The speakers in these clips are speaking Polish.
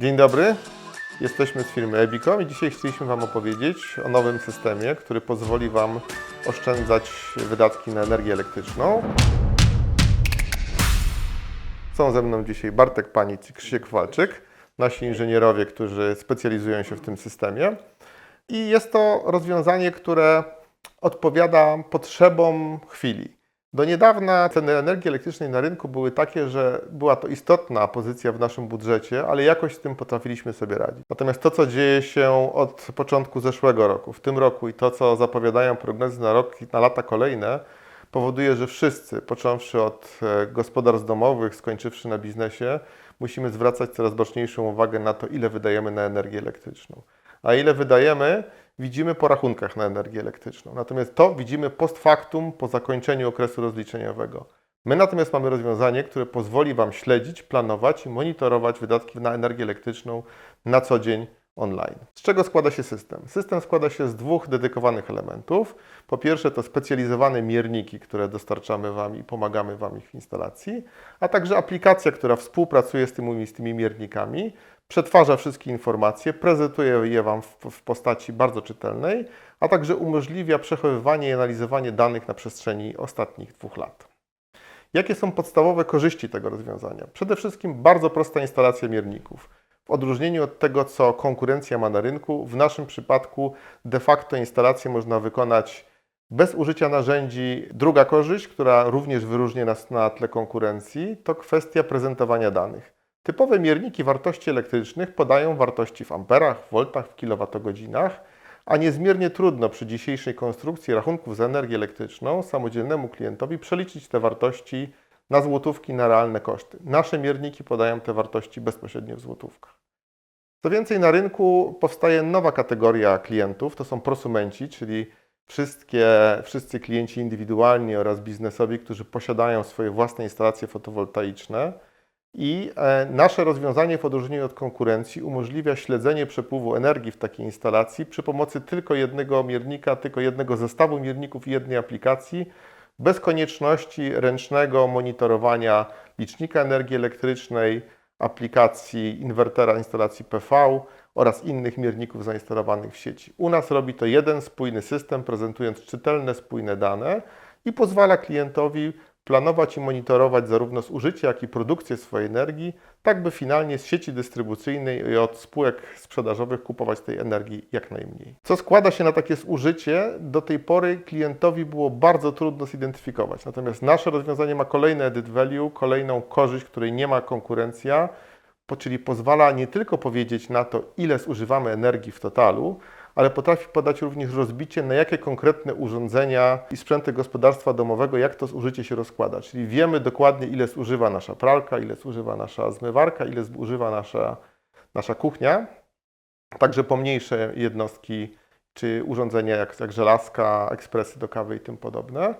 Dzień dobry, jesteśmy z firmy Ebicom i dzisiaj chcieliśmy Wam opowiedzieć o nowym systemie, który pozwoli Wam oszczędzać wydatki na energię elektryczną. Są ze mną dzisiaj Bartek Panic i Krzysiek Walczyk, nasi inżynierowie, którzy specjalizują się w tym systemie. I jest to rozwiązanie, które odpowiada potrzebom chwili. Do niedawna ceny energii elektrycznej na rynku były takie, że była to istotna pozycja w naszym budżecie, ale jakoś z tym potrafiliśmy sobie radzić. Natomiast to, co dzieje się od początku zeszłego roku, w tym roku i to, co zapowiadają prognozy na rok na lata kolejne, powoduje, że wszyscy, począwszy od e, gospodarstw domowych, skończywszy na biznesie, musimy zwracać coraz baczniejszą uwagę na to, ile wydajemy na energię elektryczną. A ile wydajemy, widzimy po rachunkach na energię elektryczną. Natomiast to widzimy post factum, po zakończeniu okresu rozliczeniowego. My natomiast mamy rozwiązanie, które pozwoli Wam śledzić, planować i monitorować wydatki na energię elektryczną na co dzień online. Z czego składa się system? System składa się z dwóch dedykowanych elementów. Po pierwsze to specjalizowane mierniki, które dostarczamy Wam i pomagamy Wam ich w instalacji, a także aplikacja, która współpracuje z tymi, z tymi miernikami, przetwarza wszystkie informacje, prezentuje je Wam w, w postaci bardzo czytelnej, a także umożliwia przechowywanie i analizowanie danych na przestrzeni ostatnich dwóch lat. Jakie są podstawowe korzyści tego rozwiązania? Przede wszystkim bardzo prosta instalacja mierników. W odróżnieniu od tego, co konkurencja ma na rynku, w naszym przypadku de facto instalację można wykonać bez użycia narzędzi. Druga korzyść, która również wyróżnia nas na tle konkurencji, to kwestia prezentowania danych. Typowe mierniki wartości elektrycznych podają wartości w amperach, voltach, w kilowatogodzinach, a niezmiernie trudno przy dzisiejszej konstrukcji rachunków za energię elektryczną samodzielnemu klientowi przeliczyć te wartości na złotówki, na realne koszty. Nasze mierniki podają te wartości bezpośrednio w złotówkach. Co więcej, na rynku powstaje nowa kategoria klientów, to są prosumenci, czyli wszystkie, wszyscy klienci indywidualni oraz biznesowi, którzy posiadają swoje własne instalacje fotowoltaiczne. I e, nasze rozwiązanie w odróżnieniu od konkurencji umożliwia śledzenie przepływu energii w takiej instalacji przy pomocy tylko jednego miernika, tylko jednego zestawu mierników i jednej aplikacji, bez konieczności ręcznego monitorowania licznika energii elektrycznej, aplikacji inwertera instalacji PV oraz innych mierników zainstalowanych w sieci. U nas robi to jeden spójny system, prezentując czytelne, spójne dane i pozwala klientowi planować i monitorować zarówno zużycie, jak i produkcję swojej energii, tak by finalnie z sieci dystrybucyjnej i od spółek sprzedażowych kupować tej energii jak najmniej. Co składa się na takie zużycie, do tej pory klientowi było bardzo trudno zidentyfikować. Natomiast nasze rozwiązanie ma kolejne added value, kolejną korzyść, której nie ma konkurencja, czyli pozwala nie tylko powiedzieć na to, ile zużywamy energii w totalu, ale potrafi podać również rozbicie na jakie konkretne urządzenia i sprzęty gospodarstwa domowego, jak to zużycie się rozkłada. Czyli wiemy dokładnie, ile zużywa nasza pralka, ile zużywa nasza zmywarka, ile zużywa nasza, nasza kuchnia. Także pomniejsze jednostki czy urządzenia jak, jak żelazka, ekspresy do kawy i tym podobne.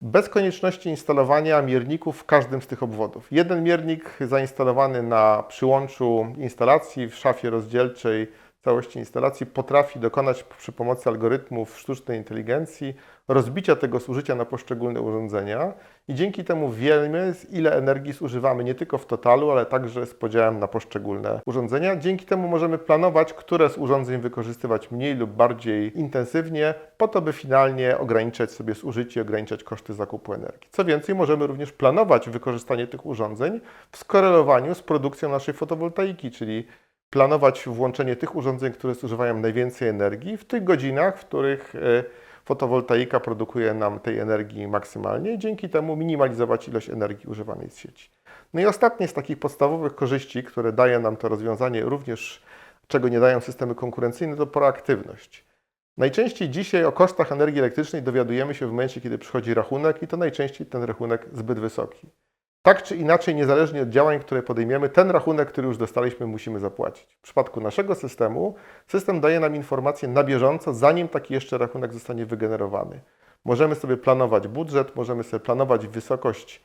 Bez konieczności instalowania mierników w każdym z tych obwodów. Jeden miernik zainstalowany na przyłączu instalacji w szafie rozdzielczej całości instalacji potrafi dokonać przy pomocy algorytmów sztucznej inteligencji rozbicia tego zużycia na poszczególne urządzenia i dzięki temu wiemy, ile energii zużywamy nie tylko w totalu, ale także z podziałem na poszczególne urządzenia. Dzięki temu możemy planować, które z urządzeń wykorzystywać mniej lub bardziej intensywnie, po to, by finalnie ograniczać sobie zużycie, ograniczać koszty zakupu energii. Co więcej, możemy również planować wykorzystanie tych urządzeń w skorelowaniu z produkcją naszej fotowoltaiki, czyli planować włączenie tych urządzeń, które zużywają najwięcej energii w tych godzinach, w których e, fotowoltaika produkuje nam tej energii maksymalnie i dzięki temu minimalizować ilość energii używanej z sieci. No i ostatnie z takich podstawowych korzyści, które daje nam to rozwiązanie, również czego nie dają systemy konkurencyjne, to proaktywność. Najczęściej dzisiaj o kosztach energii elektrycznej dowiadujemy się w momencie, kiedy przychodzi rachunek i to najczęściej ten rachunek zbyt wysoki. Tak czy inaczej, niezależnie od działań, które podejmiemy, ten rachunek, który już dostaliśmy, musimy zapłacić. W przypadku naszego systemu, system daje nam informacje na bieżąco, zanim taki jeszcze rachunek zostanie wygenerowany. Możemy sobie planować budżet, możemy sobie planować wysokość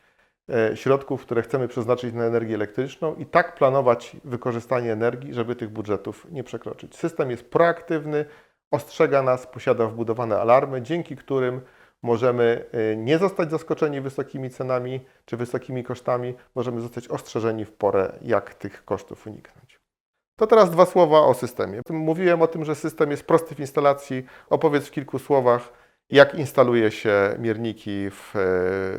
e, środków, które chcemy przeznaczyć na energię elektryczną i tak planować wykorzystanie energii, żeby tych budżetów nie przekroczyć. System jest proaktywny, ostrzega nas, posiada wbudowane alarmy, dzięki którym możemy y, nie zostać zaskoczeni wysokimi cenami czy wysokimi kosztami, możemy zostać ostrzeżeni w porę, jak tych kosztów uniknąć. To teraz dwa słowa o systemie. Mówiłem o tym, że system jest prosty w instalacji. Opowiedz w kilku słowach, jak instaluje się mierniki w,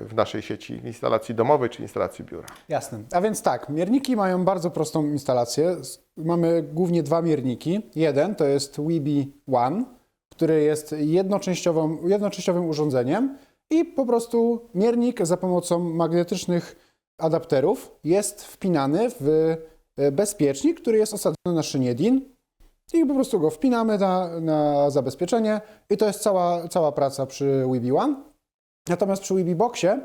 w naszej sieci, instalacji domowej czy instalacji biura. Jasne. A więc tak, mierniki mają bardzo prostą instalację. Mamy głównie dwa mierniki. Jeden to jest Weeby One, który jest jednoczęściowym urządzeniem i po prostu miernik za pomocą magnetycznych adapterów jest wpinany w e, bezpiecznik, który jest osadzony na szynie DIN i po prostu go wpinamy na, na zabezpieczenie i to jest cała, cała praca przy Weeby One. Natomiast przy Weeby Boxie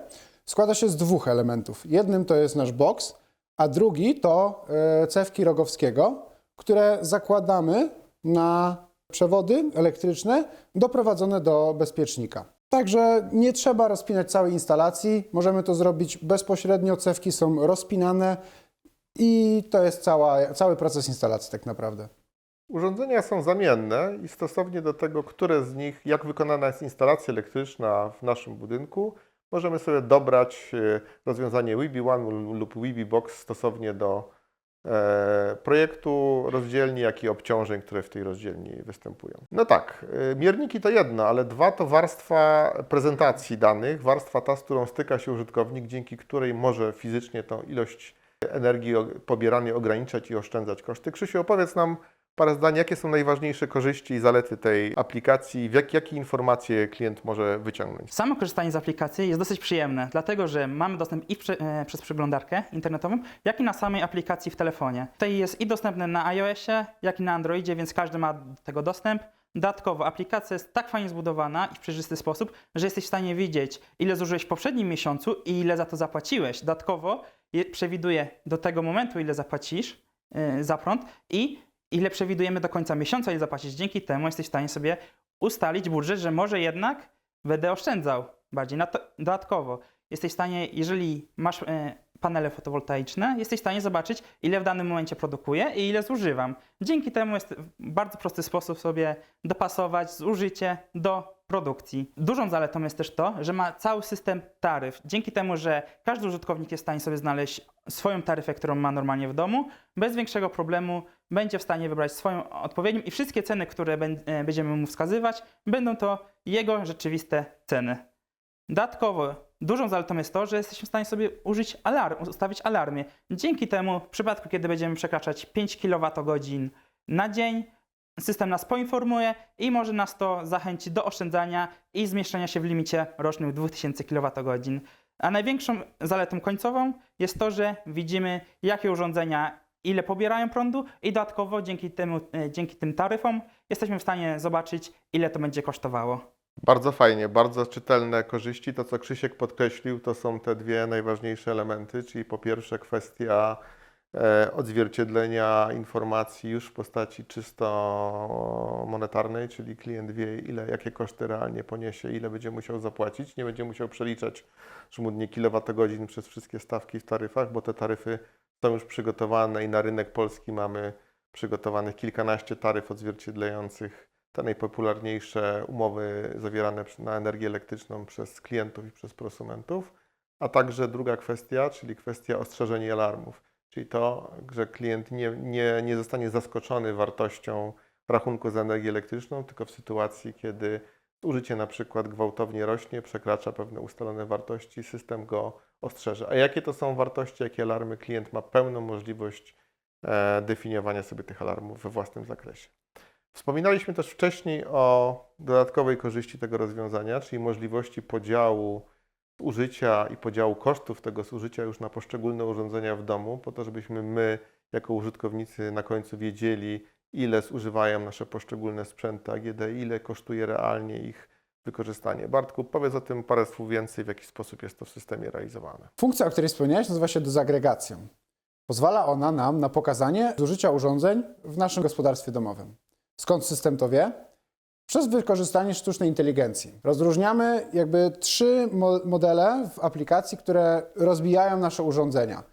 składa się z dwóch elementów. Jednym to jest nasz box, a drugi to e, cewki Rogowskiego, które zakładamy na przewody elektryczne doprowadzone do bezpiecznika. Także nie trzeba rozpinać całej instalacji, możemy to zrobić bezpośrednio, cewki są rozpinane i to jest cała, cały proces instalacji tak naprawdę. Urządzenia są zamienne i stosownie do tego, które z nich, jak wykonana jest instalacja elektryczna w naszym budynku, możemy sobie dobrać e, rozwiązanie Weeby One lub Weeby Box stosownie do projektu rozdzielni, jak i obciążeń, które w tej rozdzielni występują. No tak, e, mierniki to jedno, ale dwa to warstwa prezentacji danych, warstwa ta, z którą styka się użytkownik, dzięki której może fizycznie tą ilość energii pobieranej ograniczać i oszczędzać koszty. Krzysiu, opowiedz nam parę zdań, jakie są najważniejsze korzyści i zalety tej aplikacji, jak, jakie informacje klient może wyciągnąć. Samo korzystanie z aplikacji jest dosyć przyjemne, dlatego że mamy dostęp i prze, e, przez przeglądarkę internetową, jak i na samej aplikacji w telefonie. Tutaj jest i dostępne na iOSie, jak i na Androidzie, więc każdy ma do tego dostęp. Dodatkowo aplikacja jest tak fajnie zbudowana i w przejrzysty sposób, że jesteś w stanie widzieć, ile zużyłeś w poprzednim miesiącu i ile za to zapłaciłeś. Dodatkowo je- przewiduje do tego momentu, ile zapłacisz e, za prąd i ile przewidujemy do końca miesiąca, ile zapłacić. Dzięki temu jesteś w stanie sobie ustalić budżet, że może jednak będę oszczędzał bardziej. Na to, dodatkowo jesteś w stanie, jeżeli masz e, panele fotowoltaiczne, jesteś w stanie zobaczyć, ile w danym momencie produkuję i ile zużywam. Dzięki temu jest w bardzo prosty sposób sobie dopasować zużycie do produkcji. Dużą zaletą jest też to, że ma cały system taryf. Dzięki temu, że każdy użytkownik jest w stanie sobie znaleźć swoją taryfę, którą ma normalnie w domu, bez większego problemu będzie w stanie wybrać swoją odpowiednią i wszystkie ceny, które e, będziemy mu wskazywać, będą to jego rzeczywiste ceny. Dodatkowo dużą zaletą jest to, że jesteśmy w stanie sobie użyć alarm, ustawić alarmy. Dzięki temu w przypadku, kiedy będziemy przekraczać 5 kWh na dzień, system nas poinformuje i może nas to zachęcić do oszczędzania i zmieszczenia się w limicie rocznym 2000 kWh. A największą zaletą końcową jest to, że widzimy, jakie urządzenia ile pobierają prądu i dodatkowo dzięki, temu, e, dzięki tym taryfom jesteśmy w stanie zobaczyć, ile to będzie kosztowało. Bardzo fajnie, bardzo czytelne korzyści. To, co Krzysiek podkreślił, to są te dwie najważniejsze elementy, czyli po pierwsze kwestia e, odzwierciedlenia informacji już w postaci czysto monetarnej, czyli klient wie, ile, jakie koszty realnie poniesie, ile będzie musiał zapłacić. Nie będzie musiał przeliczać żmudnie kilowatogodzin przez wszystkie stawki w taryfach, bo te taryfy są już przygotowane i na rynek polski mamy przygotowanych kilkanaście taryf odzwierciedlających te najpopularniejsze umowy zawierane na energię elektryczną przez klientów i przez prosumentów, a także druga kwestia, czyli kwestia ostrzeżeń i alarmów, czyli to, że klient nie, nie, nie zostanie zaskoczony wartością rachunku za energię elektryczną, tylko w sytuacji, kiedy zużycie na przykład gwałtownie rośnie, przekracza pewne ustalone wartości, system go ostrzeże. A jakie to są wartości, jakie alarmy, klient ma pełną możliwość e, definiowania sobie tych alarmów we własnym zakresie. Wspominaliśmy też wcześniej o dodatkowej korzyści tego rozwiązania, czyli możliwości podziału użycia i podziału kosztów tego zużycia już na poszczególne urządzenia w domu, po to, żebyśmy my, jako użytkownicy, na końcu wiedzieli, ile zużywają nasze poszczególne sprzęty AGD, ile kosztuje realnie ich wykorzystanie. Bartku, powiedz o tym parę słów więcej, w jaki sposób jest to w systemie realizowane. Funkcja, o której wspomniałeś, nazywa się dezagregacją. Pozwala ona nam na pokazanie zużycia urządzeń w naszym gospodarstwie domowym. Skąd system to wie? Przez wykorzystanie sztucznej inteligencji. Rozróżniamy jakby trzy mo- modele w aplikacji, które rozbijają nasze urządzenia.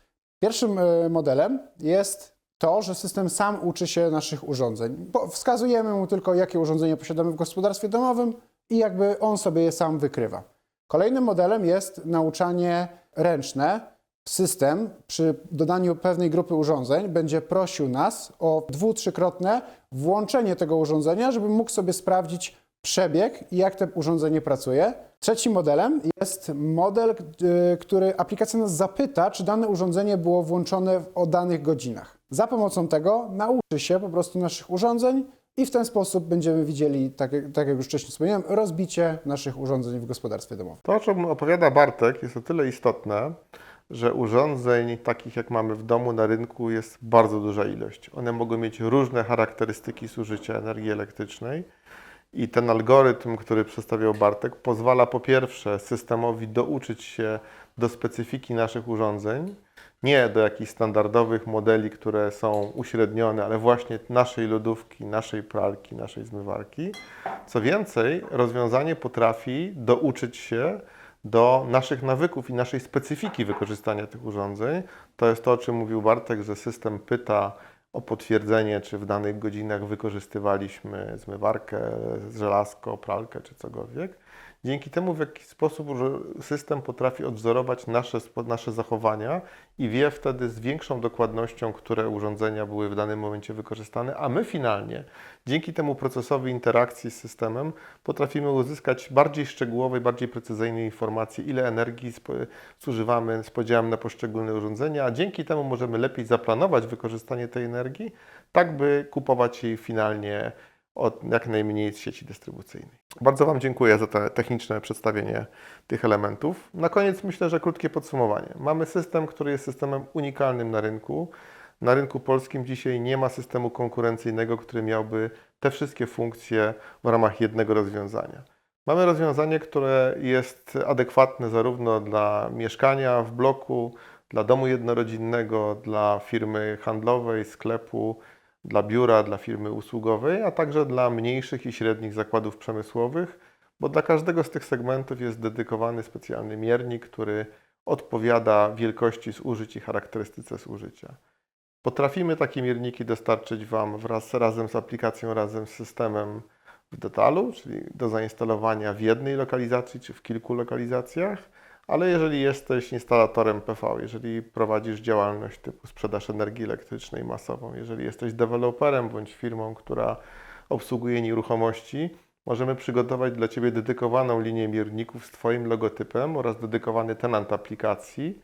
Pierwszym e, modelem jest to, że system sam uczy się naszych urządzeń. Wskazujemy mu tylko, jakie urządzenia posiadamy w gospodarstwie domowym i jakby on sobie je sam wykrywa. Kolejnym modelem jest nauczanie ręczne, system przy dodaniu pewnej grupy urządzeń będzie prosił nas o dwu-, trzykrotne włączenie tego urządzenia, żeby mógł sobie sprawdzić przebieg i jak to urządzenie pracuje. Trzecim modelem jest model, y, który aplikacja nas zapyta, czy dane urządzenie było włączone o danych godzinach. Za pomocą tego nauczy się po prostu naszych urządzeń i w ten sposób będziemy widzieli, tak, tak jak już wcześniej wspomniałem, rozbicie naszych urządzeń w gospodarstwie domowym. To, o czym opowiada Bartek, jest o tyle istotne, że urządzeń takich jak mamy w domu na rynku jest bardzo duża ilość. One mogą mieć różne charakterystyki zużycia energii elektrycznej i ten algorytm, który przedstawiał Bartek, pozwala po pierwsze systemowi douczyć się do specyfiki naszych urządzeń, nie do jakichś standardowych modeli, które są uśrednione, ale właśnie naszej lodówki, naszej pralki, naszej zmywarki. Co więcej, rozwiązanie potrafi douczyć się do naszych nawyków i naszej specyfiki wykorzystania tych urządzeń. To jest to, o czym mówił Bartek, że system pyta o potwierdzenie, czy w danych godzinach wykorzystywaliśmy zmywarkę, żelazko, pralkę czy cokolwiek. Dzięki temu, w jaki sposób system potrafi odwzorować nasze, nasze zachowania i wie wtedy z większą dokładnością, które urządzenia były w danym momencie wykorzystane, a my finalnie, dzięki temu procesowi interakcji z systemem, potrafimy uzyskać bardziej szczegółowe, bardziej precyzyjne informacje, ile energii zużywamy z podziałem na poszczególne urządzenia, a dzięki temu możemy lepiej zaplanować wykorzystanie tej energii, tak by kupować jej finalnie od jak najmniej z sieci dystrybucyjnej. Bardzo Wam dziękuję za to techniczne przedstawienie tych elementów. Na koniec myślę, że krótkie podsumowanie. Mamy system, który jest systemem unikalnym na rynku. Na rynku polskim dzisiaj nie ma systemu konkurencyjnego, który miałby te wszystkie funkcje w ramach jednego rozwiązania. Mamy rozwiązanie, które jest adekwatne zarówno dla mieszkania w bloku, dla domu jednorodzinnego, dla firmy handlowej, sklepu, dla biura, dla firmy usługowej, a także dla mniejszych i średnich zakładów przemysłowych, bo dla każdego z tych segmentów jest dedykowany specjalny miernik, który odpowiada wielkości zużyć i charakterystyce zużycia. Potrafimy takie mierniki dostarczyć Wam wraz razem z aplikacją, razem z systemem w detalu, czyli do zainstalowania w jednej lokalizacji czy w kilku lokalizacjach, ale jeżeli jesteś instalatorem PV, jeżeli prowadzisz działalność typu sprzedaż energii elektrycznej masową, jeżeli jesteś deweloperem bądź firmą, która obsługuje nieruchomości, możemy przygotować dla Ciebie dedykowaną linię mierników z Twoim logotypem oraz dedykowany tenant aplikacji.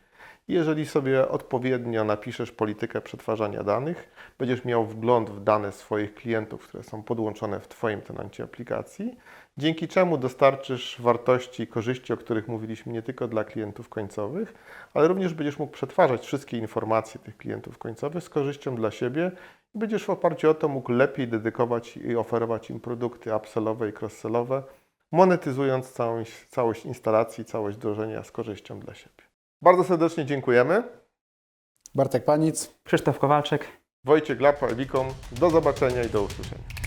Jeżeli sobie odpowiednio napiszesz politykę przetwarzania danych, będziesz miał wgląd w dane swoich klientów, które są podłączone w Twoim tenancie aplikacji, dzięki czemu dostarczysz wartości i korzyści, o których mówiliśmy nie tylko dla klientów końcowych, ale również będziesz mógł przetwarzać wszystkie informacje tych klientów końcowych z korzyścią dla siebie i będziesz w oparciu o to mógł lepiej dedykować i oferować im produkty upsellowe i cross-sellowe, monetyzując całość, całość instalacji, całość wdrożenia z korzyścią dla siebie. Bardzo serdecznie dziękujemy. Bartek Panic. Krzysztof Kowalczyk. Wojciech Lapa, Elikon. Do zobaczenia i do usłyszenia.